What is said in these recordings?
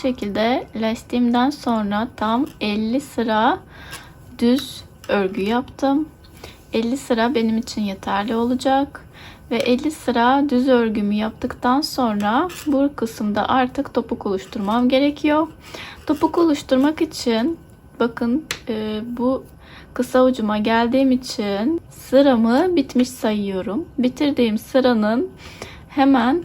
şekilde lastiğimden sonra tam 50 sıra düz örgü yaptım. 50 sıra benim için yeterli olacak. Ve 50 sıra düz örgümü yaptıktan sonra bu kısımda artık topuk oluşturmam gerekiyor. Topuk oluşturmak için bakın e, bu kısa ucuma geldiğim için sıramı bitmiş sayıyorum. Bitirdiğim sıranın hemen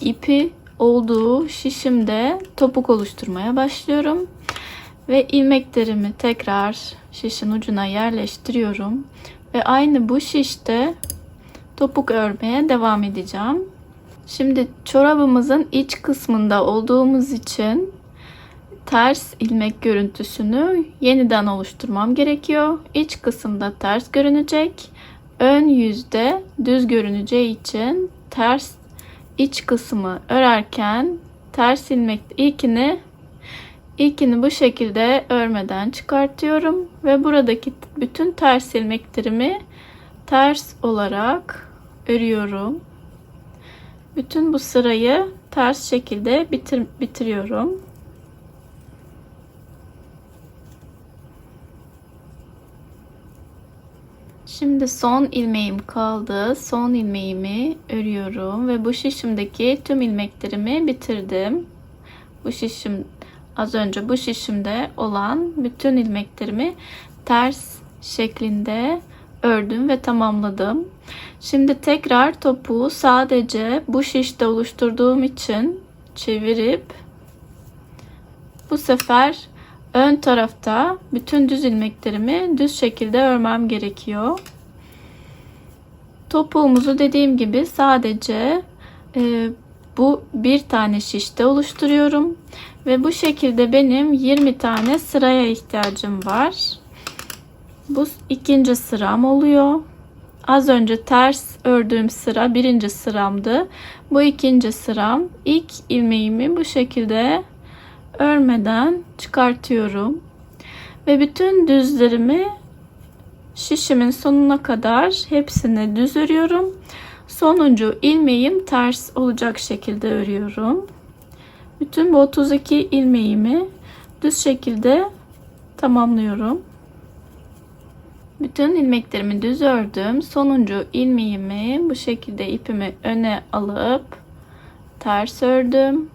ipi olduğu şişimde topuk oluşturmaya başlıyorum. Ve ilmeklerimi tekrar şişin ucuna yerleştiriyorum. Ve aynı bu şişte topuk örmeye devam edeceğim. Şimdi çorabımızın iç kısmında olduğumuz için ters ilmek görüntüsünü yeniden oluşturmam gerekiyor. İç kısımda ters görünecek. Ön yüzde düz görüneceği için ters iç kısmı örerken ters ilmek ilkini ilkini bu şekilde örmeden çıkartıyorum ve buradaki bütün ters ilmeklerimi ters olarak örüyorum. Bütün bu sırayı ters şekilde bitir bitiriyorum. Şimdi son ilmeğim kaldı. Son ilmeğimi örüyorum ve bu şişimdeki tüm ilmeklerimi bitirdim. Bu şişim az önce bu şişimde olan bütün ilmeklerimi ters şeklinde ördüm ve tamamladım. Şimdi tekrar topuğu sadece bu şişte oluşturduğum için çevirip bu sefer ön tarafta bütün düz ilmeklerimi düz şekilde örmem gerekiyor. Topuğumuzu dediğim gibi sadece e, bu bir tane şişte oluşturuyorum ve bu şekilde benim 20 tane sıraya ihtiyacım var. Bu ikinci sıram oluyor. Az önce ters ördüğüm sıra birinci sıramdı. Bu ikinci sıram. İlk ilmeğimi bu şekilde örmeden çıkartıyorum. Ve bütün düzlerimi şişimin sonuna kadar hepsini düz örüyorum. Sonuncu ilmeğim ters olacak şekilde örüyorum. Bütün bu 32 ilmeğimi düz şekilde tamamlıyorum. Bütün ilmeklerimi düz ördüm. Sonuncu ilmeğimi bu şekilde ipimi öne alıp ters ördüm.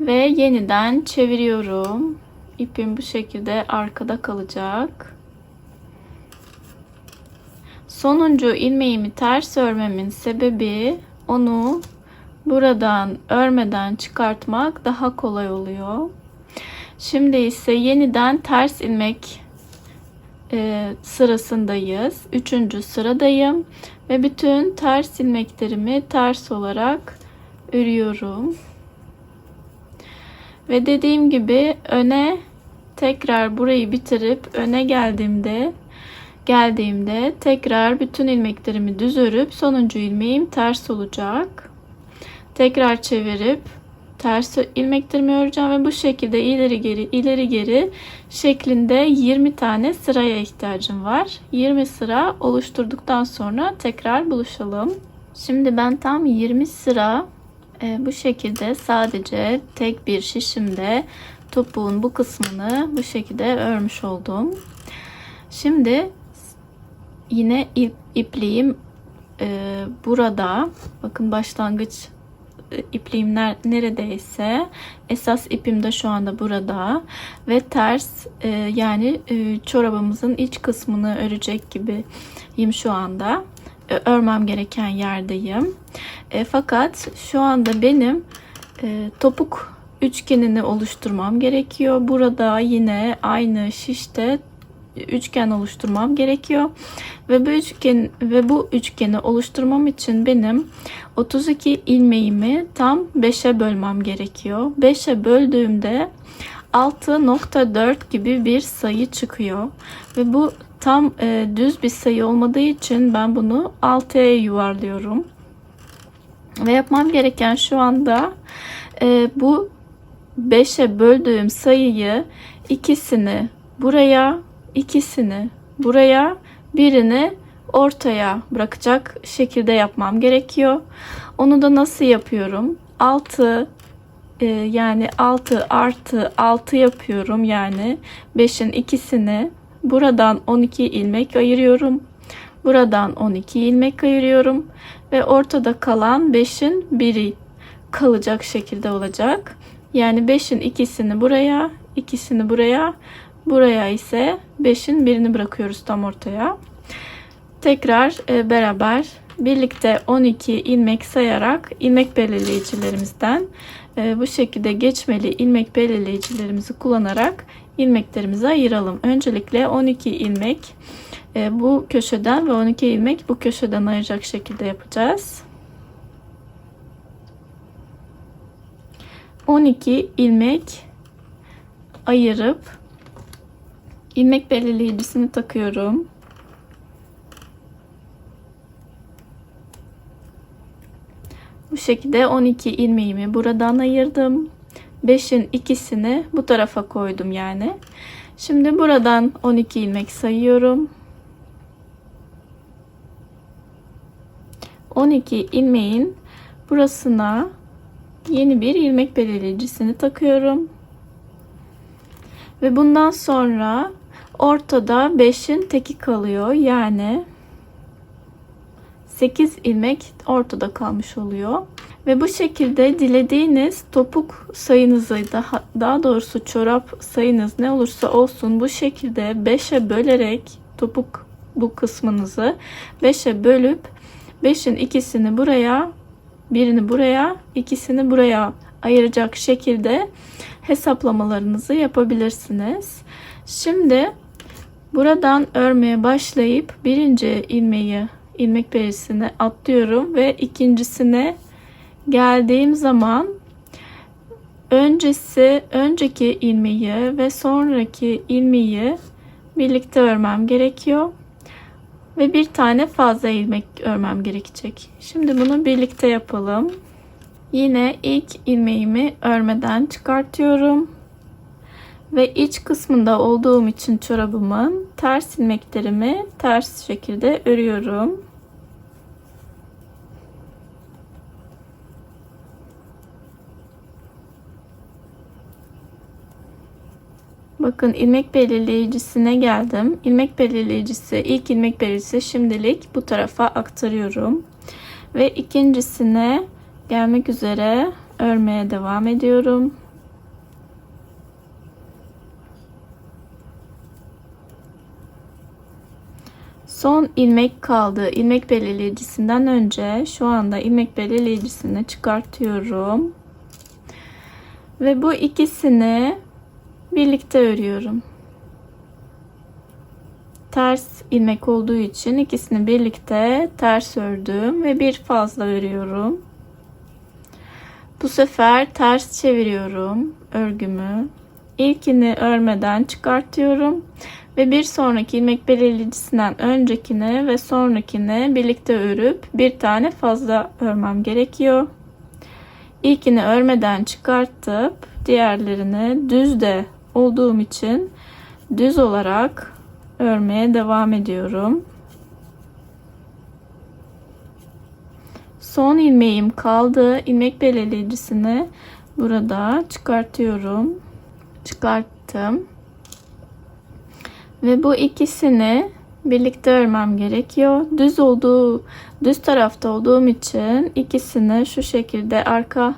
Ve yeniden çeviriyorum. İpim bu şekilde arkada kalacak. Sonuncu ilmeğimi ters örmemin sebebi onu buradan örmeden çıkartmak daha kolay oluyor. Şimdi ise yeniden ters ilmek e, sırasındayız. Üçüncü sıradayım ve bütün ters ilmeklerimi ters olarak örüyorum. Ve dediğim gibi öne tekrar burayı bitirip öne geldiğimde geldiğimde tekrar bütün ilmeklerimi düz örüp sonuncu ilmeğim ters olacak. Tekrar çevirip ters ilmeklerimi öreceğim ve bu şekilde ileri geri ileri geri şeklinde 20 tane sıraya ihtiyacım var. 20 sıra oluşturduktan sonra tekrar buluşalım. Şimdi ben tam 20 sıra e, bu şekilde sadece tek bir şişimde topuğun bu kısmını bu şekilde örmüş oldum. Şimdi yine ip, ipliğim e, burada. Bakın başlangıç e, ipliğim neredeyse. Esas ipim de şu anda burada. Ve ters e, yani e, çorabımızın iç kısmını örecek gibiyim şu anda örmem gereken yerdeyim e, fakat şu anda benim e, topuk üçgenini oluşturmam gerekiyor burada yine aynı şişte üçgen oluşturmam gerekiyor. Ve bu üçgen ve bu üçgeni oluşturmam için benim 32 ilmeğimi tam 5'e bölmem gerekiyor. 5'e böldüğümde 6.4 gibi bir sayı çıkıyor. Ve bu tam e, düz bir sayı olmadığı için ben bunu 6'ya yuvarlıyorum. Ve yapmam gereken şu anda e, bu 5'e böldüğüm sayıyı ikisini buraya ikisini buraya birini ortaya bırakacak şekilde yapmam gerekiyor. Onu da nasıl yapıyorum? 6 e, yani 6 artı 6 yapıyorum. Yani 5'in ikisini buradan 12 ilmek ayırıyorum. Buradan 12 ilmek ayırıyorum ve ortada kalan 5'in biri kalacak şekilde olacak. Yani 5'in ikisini buraya, ikisini buraya, buraya ise 5'in birini bırakıyoruz tam ortaya. Tekrar e, beraber birlikte 12 ilmek sayarak ilmek belirleyicilerimizden e, bu şekilde geçmeli ilmek belirleyicilerimizi kullanarak ilmeklerimizi ayıralım. Öncelikle 12 ilmek e, bu köşeden ve 12 ilmek bu köşeden ayıracak şekilde yapacağız. 12 ilmek ayırıp ilmek belirleyicisini takıyorum. Bu şekilde 12 ilmeğimi buradan ayırdım. 5'in ikisini bu tarafa koydum yani. Şimdi buradan 12 ilmek sayıyorum. 12 ilmeğin burasına yeni bir ilmek belirleyicisini takıyorum. Ve bundan sonra ortada 5'in teki kalıyor. Yani 8 ilmek ortada kalmış oluyor. Ve bu şekilde dilediğiniz topuk sayınızı daha, daha doğrusu çorap sayınız ne olursa olsun bu şekilde 5'e bölerek topuk bu kısmınızı 5'e bölüp 5'in ikisini buraya birini buraya ikisini buraya ayıracak şekilde hesaplamalarınızı yapabilirsiniz. Şimdi buradan örmeye başlayıp birinci ilmeği ilmek berisini atlıyorum ve ikincisine geldiğim zaman öncesi önceki ilmeği ve sonraki ilmeği birlikte örmem gerekiyor ve bir tane fazla ilmek örmem gerekecek. Şimdi bunu birlikte yapalım. Yine ilk ilmeğimi örmeden çıkartıyorum. Ve iç kısmında olduğum için çorabımın ters ilmeklerimi ters şekilde örüyorum. Bakın ilmek belirleyicisine geldim. İlmek belirleyicisi, ilk ilmek belirleyicisi şimdilik bu tarafa aktarıyorum. Ve ikincisine gelmek üzere örmeye devam ediyorum. Son ilmek kaldı. İlmek belirleyicisinden önce şu anda ilmek belirleyicisini çıkartıyorum. Ve bu ikisini birlikte örüyorum. Ters ilmek olduğu için ikisini birlikte ters ördüm ve bir fazla örüyorum. Bu sefer ters çeviriyorum örgümü. İlkini örmeden çıkartıyorum ve bir sonraki ilmek belirleyicisinden öncekini ve sonrakini birlikte örüp bir tane fazla örmem gerekiyor. İlkini örmeden çıkartıp diğerlerini düz de olduğum için düz olarak örmeye devam ediyorum. Son ilmeğim kaldı. İlmek belirleyicisini burada çıkartıyorum. Çıkarttım. Ve bu ikisini birlikte örmem gerekiyor. Düz olduğu, düz tarafta olduğum için ikisini şu şekilde arka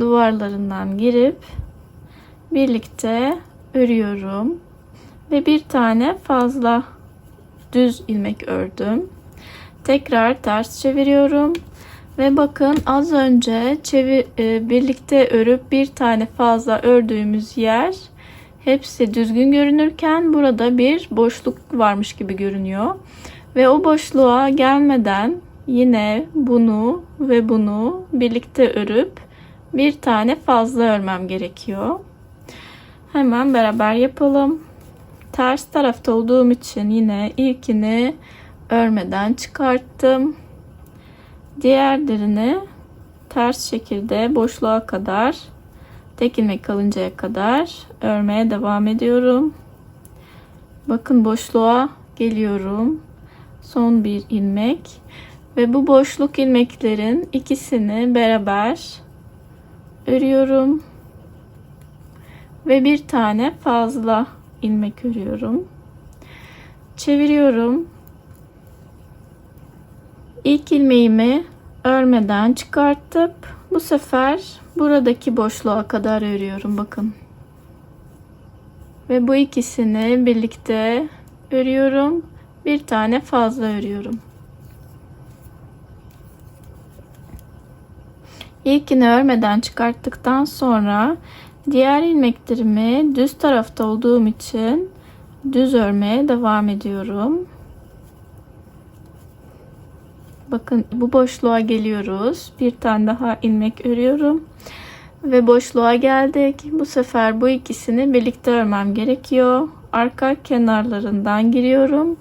duvarlarından girip birlikte örüyorum ve bir tane fazla düz ilmek ördüm. Tekrar ters çeviriyorum ve bakın az önce çevir, e, birlikte örüp bir tane fazla ördüğümüz yer hepsi düzgün görünürken burada bir boşluk varmış gibi görünüyor. Ve o boşluğa gelmeden yine bunu ve bunu birlikte örüp bir tane fazla örmem gerekiyor. Hemen beraber yapalım. Ters tarafta olduğum için yine ilkini örmeden çıkarttım. Diğerlerini ters şekilde boşluğa kadar tek ilmek kalıncaya kadar örmeye devam ediyorum. Bakın boşluğa geliyorum. Son bir ilmek ve bu boşluk ilmeklerin ikisini beraber örüyorum. Ve bir tane fazla ilmek örüyorum. Çeviriyorum. İlk ilmeğimi örmeden çıkartıp bu sefer buradaki boşluğa kadar örüyorum bakın. Ve bu ikisini birlikte örüyorum. Bir tane fazla örüyorum. İlkini örmeden çıkarttıktan sonra diğer ilmeklerimi düz tarafta olduğum için düz örmeye devam ediyorum. Bakın bu boşluğa geliyoruz. Bir tane daha ilmek örüyorum. Ve boşluğa geldik. Bu sefer bu ikisini birlikte örmem gerekiyor. Arka kenarlarından giriyorum.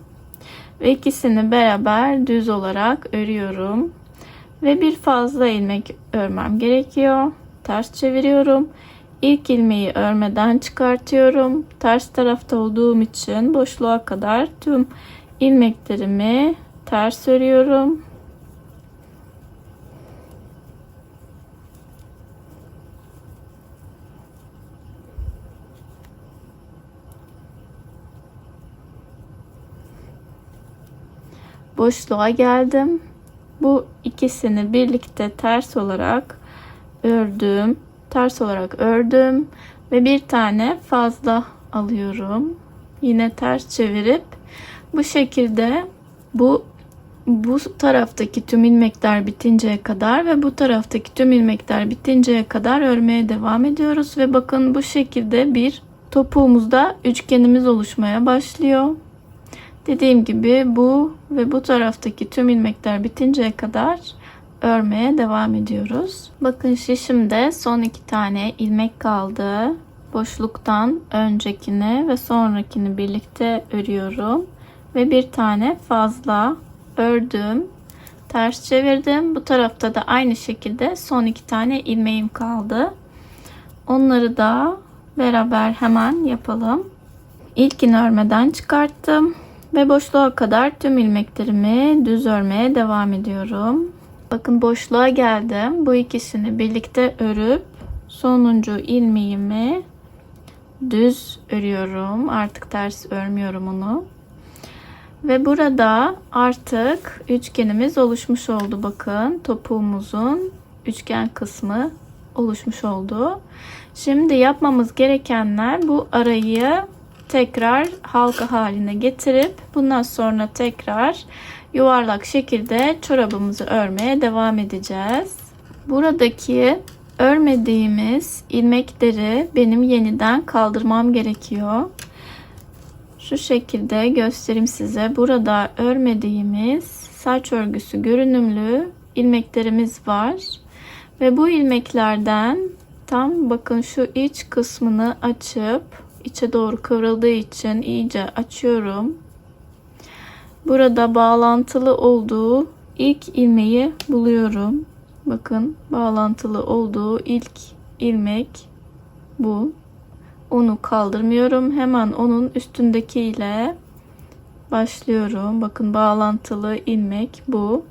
Ve ikisini beraber düz olarak örüyorum. Ve bir fazla ilmek örmem gerekiyor. Ters çeviriyorum. İlk ilmeği örmeden çıkartıyorum. Ters tarafta olduğum için boşluğa kadar tüm ilmeklerimi ters örüyorum. boşluğa geldim. Bu ikisini birlikte ters olarak ördüm. Ters olarak ördüm ve bir tane fazla alıyorum. Yine ters çevirip bu şekilde bu bu taraftaki tüm ilmekler bitinceye kadar ve bu taraftaki tüm ilmekler bitinceye kadar örmeye devam ediyoruz ve bakın bu şekilde bir topuğumuzda üçgenimiz oluşmaya başlıyor. Dediğim gibi bu ve bu taraftaki tüm ilmekler bitinceye kadar örmeye devam ediyoruz. Bakın şişimde son iki tane ilmek kaldı. Boşluktan öncekini ve sonrakini birlikte örüyorum. Ve bir tane fazla ördüm. Ters çevirdim. Bu tarafta da aynı şekilde son iki tane ilmeğim kaldı. Onları da beraber hemen yapalım. İlkini örmeden çıkarttım. Ve boşluğa kadar tüm ilmeklerimi düz örmeye devam ediyorum. Bakın boşluğa geldim. Bu ikisini birlikte örüp sonuncu ilmeğimi düz örüyorum. Artık ters örmüyorum onu. Ve burada artık üçgenimiz oluşmuş oldu. Bakın topuğumuzun üçgen kısmı oluşmuş oldu. Şimdi yapmamız gerekenler bu arayı tekrar halka haline getirip bundan sonra tekrar yuvarlak şekilde çorabımızı örmeye devam edeceğiz. Buradaki örmediğimiz ilmekleri benim yeniden kaldırmam gerekiyor. Şu şekilde göstereyim size. Burada örmediğimiz saç örgüsü görünümlü ilmeklerimiz var. Ve bu ilmeklerden tam bakın şu iç kısmını açıp içe doğru kıvrıldığı için iyice açıyorum. Burada bağlantılı olduğu ilk ilmeği buluyorum. Bakın bağlantılı olduğu ilk ilmek bu. Onu kaldırmıyorum. Hemen onun üstündeki ile başlıyorum. Bakın bağlantılı ilmek bu.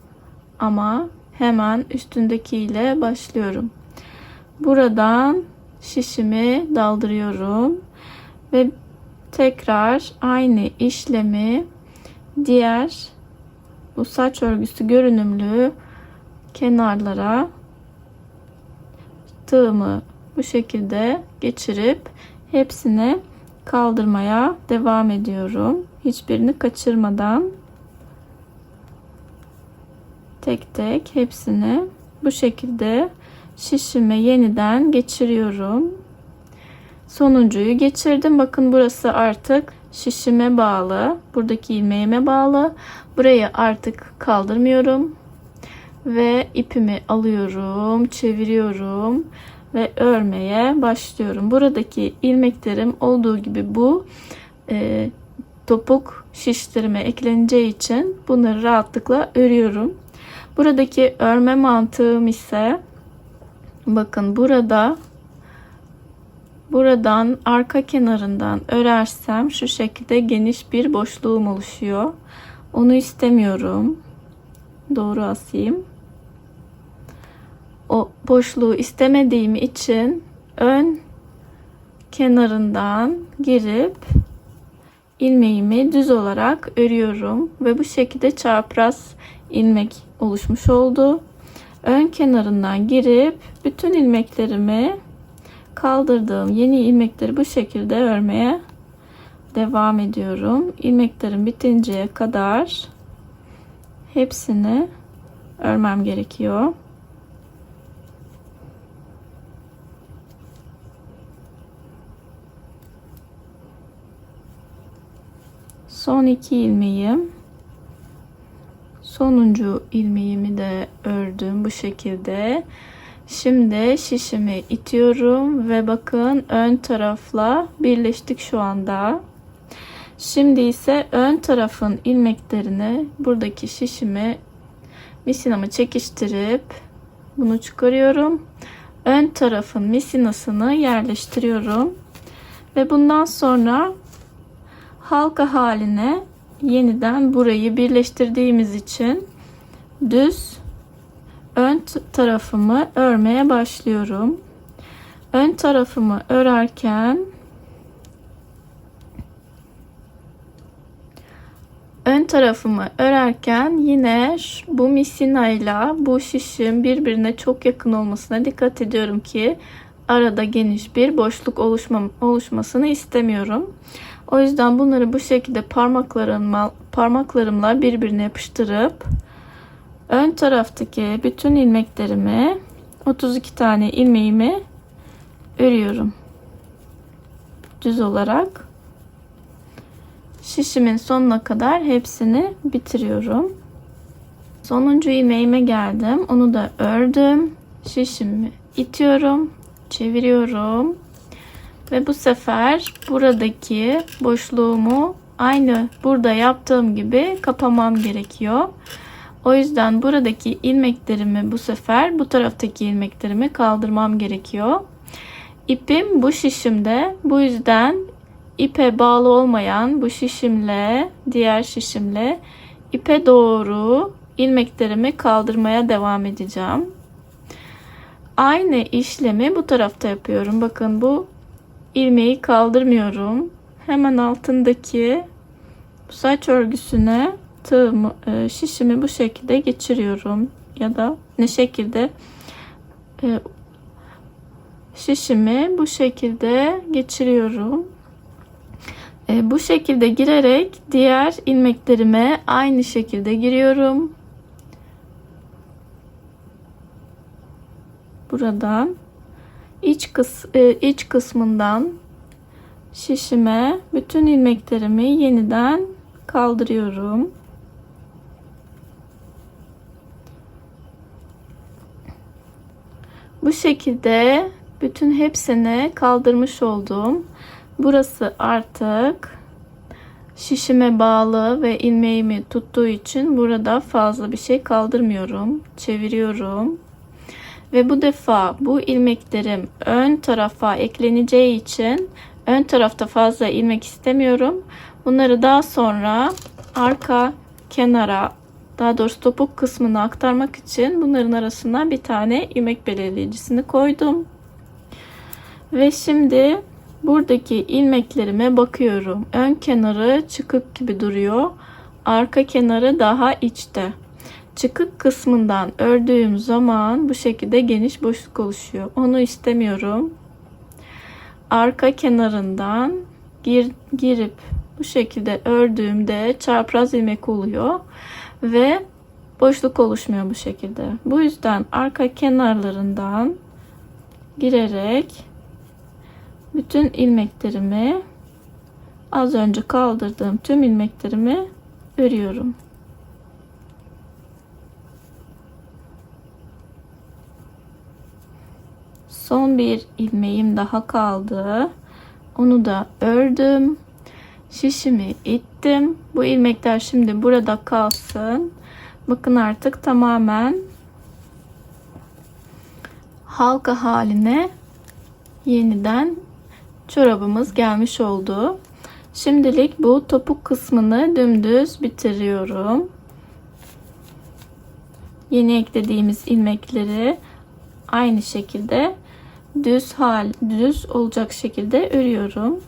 Ama hemen üstündeki ile başlıyorum. Buradan şişimi daldırıyorum ve tekrar aynı işlemi diğer bu saç örgüsü görünümlü kenarlara tığımı bu şekilde geçirip hepsini kaldırmaya devam ediyorum. Hiçbirini kaçırmadan tek tek hepsini bu şekilde şişime yeniden geçiriyorum. Sonuncuyu geçirdim. Bakın burası artık şişime bağlı. Buradaki ilmeğime bağlı. Burayı artık kaldırmıyorum. Ve ipimi alıyorum, çeviriyorum ve örmeye başlıyorum. Buradaki ilmeklerim olduğu gibi bu e, topuk şişlerime ekleneceği için bunları rahatlıkla örüyorum. Buradaki örme mantığım ise bakın burada Buradan arka kenarından örersem şu şekilde geniş bir boşluğum oluşuyor. Onu istemiyorum. Doğru asayım. O boşluğu istemediğim için ön kenarından girip ilmeğimi düz olarak örüyorum ve bu şekilde çapraz ilmek oluşmuş oldu. Ön kenarından girip bütün ilmeklerimi kaldırdığım yeni ilmekleri bu şekilde örmeye devam ediyorum. İlmeklerim bitinceye kadar hepsini örmem gerekiyor. Son iki ilmeğim. Sonuncu ilmeğimi de ördüm bu şekilde. Şimdi şişimi itiyorum ve bakın ön tarafla birleştik şu anda. Şimdi ise ön tarafın ilmeklerini buradaki şişimi misinamı çekiştirip bunu çıkarıyorum. Ön tarafın misinasını yerleştiriyorum. Ve bundan sonra halka haline yeniden burayı birleştirdiğimiz için düz ön tarafımı örmeye başlıyorum. Ön tarafımı örerken ön tarafımı örerken yine bu misinayla bu şişim birbirine çok yakın olmasına dikkat ediyorum ki arada geniş bir boşluk oluşma, oluşmasını istemiyorum. O yüzden bunları bu şekilde parmaklarımla, parmaklarımla birbirine yapıştırıp ön taraftaki bütün ilmeklerimi 32 tane ilmeğimi örüyorum. Düz olarak şişimin sonuna kadar hepsini bitiriyorum. Sonuncu ilmeğime geldim. Onu da ördüm. Şişimi itiyorum, çeviriyorum ve bu sefer buradaki boşluğumu aynı burada yaptığım gibi kapamam gerekiyor. O yüzden buradaki ilmeklerimi bu sefer bu taraftaki ilmeklerimi kaldırmam gerekiyor. İpim bu şişimde. Bu yüzden ipe bağlı olmayan bu şişimle diğer şişimle ipe doğru ilmeklerimi kaldırmaya devam edeceğim. Aynı işlemi bu tarafta yapıyorum. Bakın bu ilmeği kaldırmıyorum. Hemen altındaki saç örgüsüne tığımı, e, şişimi bu şekilde geçiriyorum. Ya da ne şekilde e, şişimi bu şekilde geçiriyorum. E, bu şekilde girerek diğer ilmeklerime aynı şekilde giriyorum. Buradan iç, kıs, iç kısmından şişime bütün ilmeklerimi yeniden kaldırıyorum. Şekilde bütün hepsini kaldırmış oldum. Burası artık şişime bağlı ve ilmeğimi tuttuğu için burada fazla bir şey kaldırmıyorum. Çeviriyorum. Ve bu defa bu ilmeklerim ön tarafa ekleneceği için ön tarafta fazla ilmek istemiyorum. Bunları daha sonra arka kenara daha doğrusu topuk kısmını aktarmak için bunların arasına bir tane ilmek belirleyicisini koydum. Ve şimdi buradaki ilmeklerime bakıyorum. Ön kenarı çıkık gibi duruyor. Arka kenarı daha içte çıkık kısmından ördüğüm zaman bu şekilde geniş boşluk oluşuyor. Onu istemiyorum. Arka kenarından gir, girip bu şekilde ördüğümde çapraz ilmek oluyor ve boşluk oluşmuyor bu şekilde. Bu yüzden arka kenarlarından girerek bütün ilmeklerimi az önce kaldırdığım tüm ilmeklerimi örüyorum. Son bir ilmeğim daha kaldı. Onu da ördüm. Şişimi ittim. Bu ilmekler şimdi burada kalsın. Bakın artık tamamen halka haline yeniden çorabımız gelmiş oldu. Şimdilik bu topuk kısmını dümdüz bitiriyorum. Yeni eklediğimiz ilmekleri aynı şekilde düz hal düz olacak şekilde örüyorum.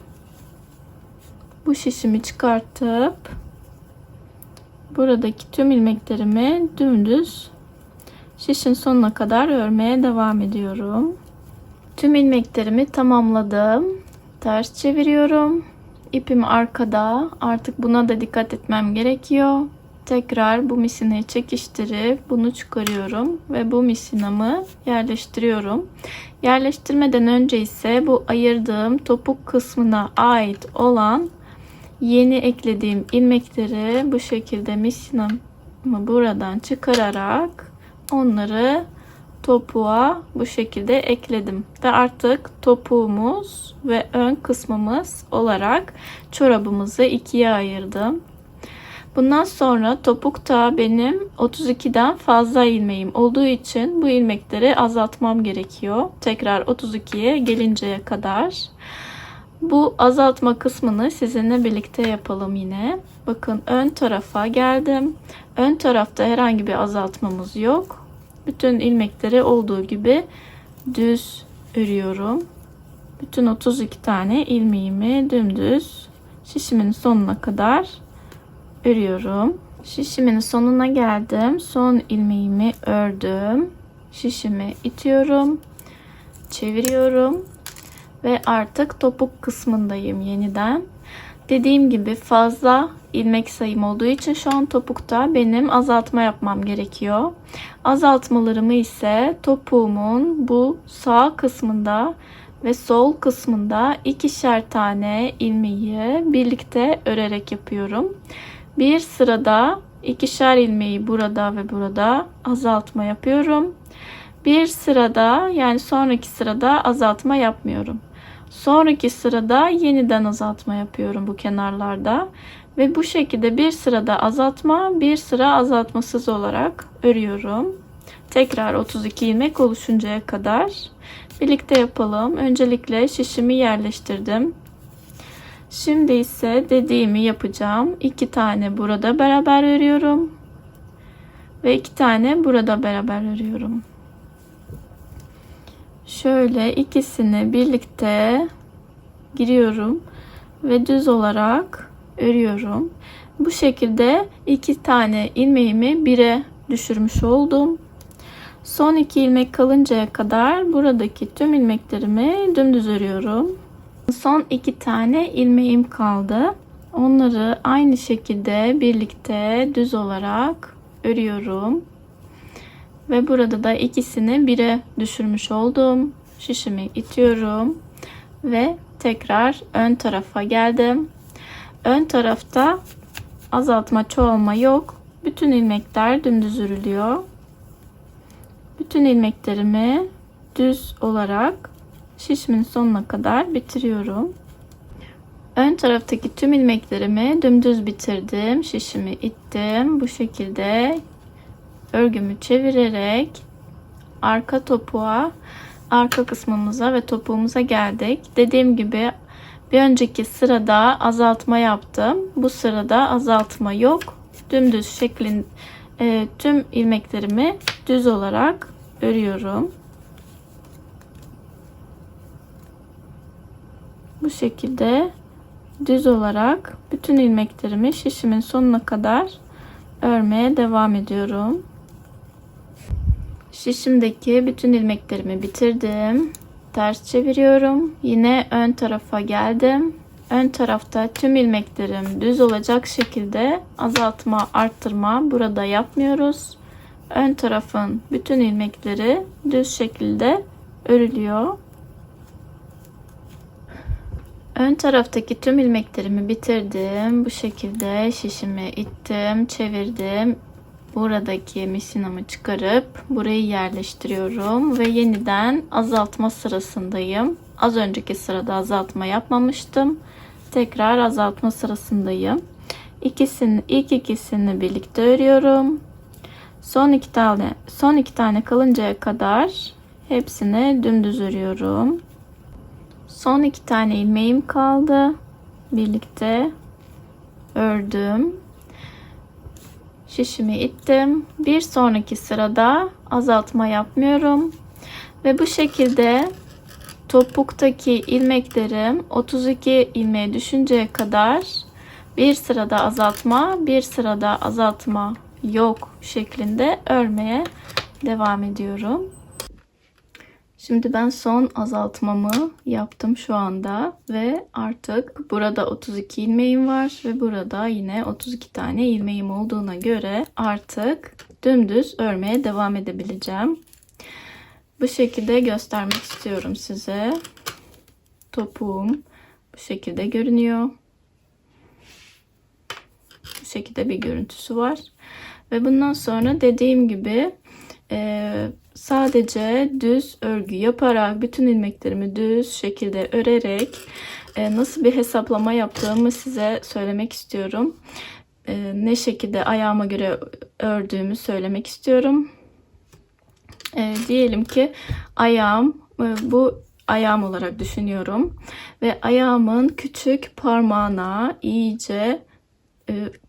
Bu şişimi çıkartıp buradaki tüm ilmeklerimi dümdüz şişin sonuna kadar örmeye devam ediyorum. Tüm ilmeklerimi tamamladım. Ters çeviriyorum. İpim arkada. Artık buna da dikkat etmem gerekiyor. Tekrar bu misinayı çekiştirip bunu çıkarıyorum ve bu misinamı yerleştiriyorum. Yerleştirmeden önce ise bu ayırdığım topuk kısmına ait olan yeni eklediğim ilmekleri bu şekilde misinamı buradan çıkararak onları topuğa bu şekilde ekledim. Ve artık topuğumuz ve ön kısmımız olarak çorabımızı ikiye ayırdım. Bundan sonra topukta benim 32'den fazla ilmeğim olduğu için bu ilmekleri azaltmam gerekiyor. Tekrar 32'ye gelinceye kadar. Bu azaltma kısmını sizinle birlikte yapalım yine. Bakın ön tarafa geldim. Ön tarafta herhangi bir azaltmamız yok. Bütün ilmekleri olduğu gibi düz örüyorum. Bütün 32 tane ilmeğimi dümdüz şişimin sonuna kadar örüyorum. Şişimin sonuna geldim. Son ilmeğimi ördüm. Şişimi itiyorum. Çeviriyorum. Ve artık topuk kısmındayım yeniden. Dediğim gibi fazla ilmek sayım olduğu için şu an topukta benim azaltma yapmam gerekiyor. Azaltmalarımı ise topuğumun bu sağ kısmında ve sol kısmında ikişer tane ilmeği birlikte örerek yapıyorum. Bir sırada ikişer ilmeği burada ve burada azaltma yapıyorum. Bir sırada yani sonraki sırada azaltma yapmıyorum. Sonraki sırada yeniden azaltma yapıyorum bu kenarlarda. Ve bu şekilde bir sırada azaltma, bir sıra azaltmasız olarak örüyorum. Tekrar 32 ilmek oluşuncaya kadar birlikte yapalım. Öncelikle şişimi yerleştirdim. Şimdi ise dediğimi yapacağım. İki tane burada beraber örüyorum. Ve iki tane burada beraber örüyorum. Şöyle ikisini birlikte giriyorum ve düz olarak örüyorum. Bu şekilde iki tane ilmeğimi bire düşürmüş oldum. Son iki ilmek kalıncaya kadar buradaki tüm ilmeklerimi dümdüz örüyorum. Son iki tane ilmeğim kaldı. Onları aynı şekilde birlikte düz olarak örüyorum. Ve burada da ikisini bire düşürmüş oldum. Şişimi itiyorum ve tekrar ön tarafa geldim. Ön tarafta azaltma çoğalma yok. Bütün ilmekler dümdüz örülüyor. Bütün ilmeklerimi düz olarak şişimin sonuna kadar bitiriyorum. Ön taraftaki tüm ilmeklerimi dümdüz bitirdim. Şişimi ittim. Bu şekilde örgümü çevirerek arka topuğa, arka kısmımıza ve topuğumuza geldik. Dediğim gibi bir önceki sırada azaltma yaptım. Bu sırada azaltma yok. Dümdüz şeklin e, tüm ilmeklerimi düz olarak örüyorum. Bu şekilde düz olarak bütün ilmeklerimi şişimin sonuna kadar örmeye devam ediyorum. Şişimdeki bütün ilmeklerimi bitirdim. Ters çeviriyorum. Yine ön tarafa geldim. Ön tarafta tüm ilmeklerim düz olacak şekilde azaltma, arttırma burada yapmıyoruz. Ön tarafın bütün ilmekleri düz şekilde örülüyor. Ön taraftaki tüm ilmeklerimi bitirdim. Bu şekilde şişimi ittim, çevirdim. Buradaki misinamı çıkarıp burayı yerleştiriyorum ve yeniden azaltma sırasındayım. Az önceki sırada azaltma yapmamıştım. Tekrar azaltma sırasındayım. İkisini, ilk ikisini birlikte örüyorum. Son iki tane, son iki tane kalıncaya kadar hepsini dümdüz örüyorum. Son iki tane ilmeğim kaldı. Birlikte ördüm. Şişimi ittim. Bir sonraki sırada azaltma yapmıyorum. Ve bu şekilde topuktaki ilmeklerim 32 ilmeğe düşünceye kadar bir sırada azaltma, bir sırada azaltma yok şeklinde örmeye devam ediyorum. Şimdi ben son azaltmamı yaptım şu anda ve artık burada 32 ilmeğim var ve burada yine 32 tane ilmeğim olduğuna göre artık dümdüz örmeye devam edebileceğim. Bu şekilde göstermek istiyorum size. Topuğum bu şekilde görünüyor. Bu şekilde bir görüntüsü var. Ve bundan sonra dediğim gibi e, sadece düz örgü yaparak bütün ilmeklerimi düz şekilde örerek e, nasıl bir hesaplama yaptığımı size söylemek istiyorum. E, ne şekilde ayağıma göre ördüğümü söylemek istiyorum. E, diyelim ki ayağım e, bu ayağım olarak düşünüyorum ve ayağımın küçük parmağına iyice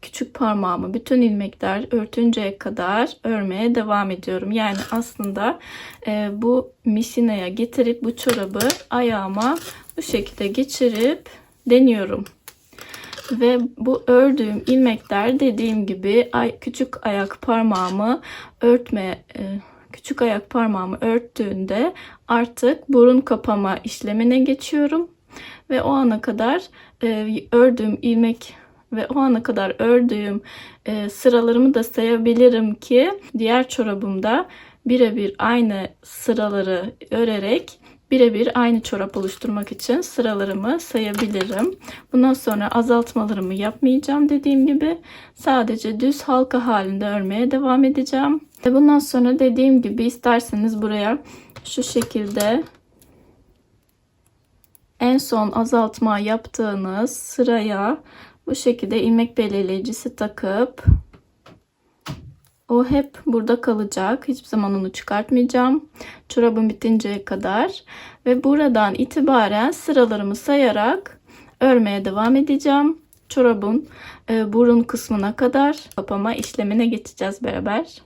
küçük parmağımı bütün ilmekler örtünceye kadar örmeye devam ediyorum. Yani aslında e, bu misinaya getirip bu çorabı ayağıma bu şekilde geçirip deniyorum. Ve bu ördüğüm ilmekler dediğim gibi küçük ayak parmağımı örtme e, küçük ayak parmağımı örttüğünde artık burun kapama işlemine geçiyorum. Ve o ana kadar e, ördüğüm ilmek ve o ana kadar ördüğüm e, sıralarımı da sayabilirim ki diğer çorabımda birebir aynı sıraları örerek birebir aynı çorap oluşturmak için sıralarımı sayabilirim. Bundan sonra azaltmalarımı yapmayacağım dediğim gibi sadece düz halka halinde örmeye devam edeceğim. Ve bundan sonra dediğim gibi isterseniz buraya şu şekilde en son azaltma yaptığınız sıraya bu şekilde ilmek belirleyicisi takıp o hep burada kalacak. Hiçbir zaman onu çıkartmayacağım. Çorabım bitinceye kadar. Ve buradan itibaren sıralarımı sayarak örmeye devam edeceğim. Çorabın e, burun kısmına kadar kapama işlemine geçeceğiz beraber.